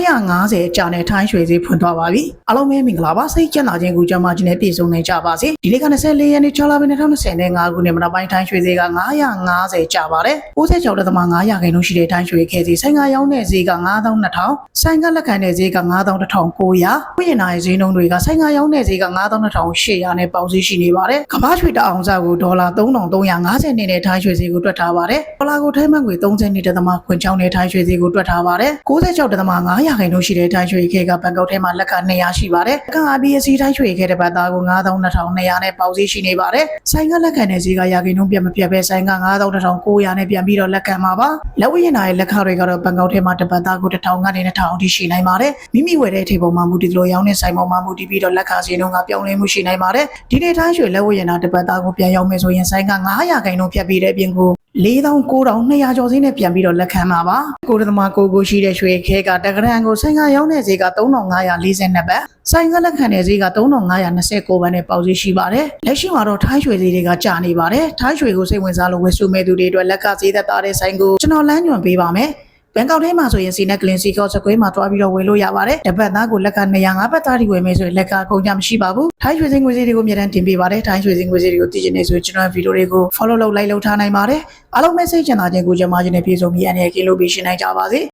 950ကျာနဲ့ထိုင်းရွှေဈေးဖွင့်သွားပါပြီအားလုံးပဲမင်္ဂလာပါစိတ်ကျက်လာခြင်းကူကြမှာခြင်းနဲ့ပြည့်စုံနေကြပါစေဒီနေ့က24ရက်နေ့6လပိုင်း2025ခုနှစ်မနက်ပိုင်းထိုင်းရွှေဈေးက950ကျပါတယ်96ဒသမ900ခိုင်နှုန်းရှိတဲ့ထိုင်းရွှေခဲဈေးဆိုင်ကရောင်းတဲ့ဈေးက9200ဆိုင်ကလက်ခံတဲ့ဈေးက9900ပြည်ရင်နာရဲ့ဈေးနှုန်းတွေကဆိုင်ကရောင်းတဲ့ဈေးက9800နဲ့ပေါင်ဈေးရှိနေပါတယ်ကမ္ဘာရွှေတအောင်စကိုဒေါ်လာ3350နဲ့ထိုင်းရွှေဈေးကိုတွက်ထားပါတယ်ဒေါ်လာကိုထိုင်းမန်ငွေ30နှစ်တသမခွင်ချောင်းနဲ့ထိုင်းရွှေဈေးကိုတွက်ထားပါတယ်96ဒသမ900ခိုင်နှုန်းရှိတဲ့ထိုင်းရွှေခဲကဘန်ကောက်ထဲမှာလက်က200ရှိပါတယ်ကံ ABS ထိုင်းရွှေခဲတဲ့ဘတ်သားကို9200နဲ့ပေါင်ဈေးရှိနေပါတယ်ဆိုင်ကလက်ခံတဲ့ဈေးကရာခိုင်နှုန်းပြတ်မပြတ်ပဲဆိုင်က9900နဲ့ပြန်ပြီးတော့လက်ခံပါပါလက်ဝဲရင်နာရဲ့လက်ခတွေကတော့ဘန်ကောက်ထဲမှာတပတ်သားကို1000ကနေ2000အထိရှိနိုင်ပါတယ်မိမိဝယ်တဲ့အထိပုံမှာမူတည်လို့ရောင်းတဲ့ဆိုင်ပေါ်မှာမူတည်ပြီးတော့လက်ခဈေးနှုန်းကပြောင်းလဲမှုရှိနိုင်ပါတယ်ဒီနေ့ထိုင်းရွှေလက်ဝဲရင်နာတပတ်သားကိုပြန်ရောင်းမယ်ဆိုရင်ဆိုင်က900ခိုင်နှုန်းဖြတ်ပြီးတဲ့အပြင်ကို 4900ကျော်စင်းနဲ့ပြန်ပြီးတော့လက်ခံပါပါကိုရသမားကိုကိုရှိတဲ့ရွှေခဲကတက္ကရန်ကိုဆိုင်ကရောင်းတဲ့ဈေးက3542ဘတ်ဆိုင်ကလက်ခံတဲ့ဈေးက3529ဘတ်နဲ့ပေါက်ဈေးရှိပါတယ်လက်ရှိမှာတော့ထိုင်းရွှေဈေးတွေကကျနေပါတယ်ထိုင်းရွှေကိုစိတ်ဝင်စားလို့ဝယ်စုမဲ့သူတွေအတွက်လက်ကဈေးသက်သာတဲ့ဆိုင်ကိုကျွန်တော်လမ်းညွှန်ပေးပါမယ် ဘန်ကောက်ထဲမှာဆိုရင်စီနက်ကလင်စီကော့စကွေးမှာတွားပြီးတော့ဝယ်လို့ရပါတယ်။တပတ်သားကိုလက်က205ဘတ်သားထိဝယ်မယ်ဆိုရင်လက်ကအကုန်ကြမရှိပါဘူး။ထိုင်းရွှေစင်ငွေစည်းတွေကိုအများတန်းတင်ပေးပါတယ်။ထိုင်းရွှေစင်ငွေစည်းတွေကိုသိချင်နေဆိုရင်ကျွန်တော်ဗီဒီယိုတွေကို follow လုပ် like လုပ်ထားနိုင်ပါတယ်။အားလုံးပဲစိတ်ချမ်းသာခြင်းကိုကြမှာခြင်းနဲ့ပြည့်စုံပြီးအနေနဲ့ကင်းလို့ပြီးရှင်းနိုင်ကြပါစေ။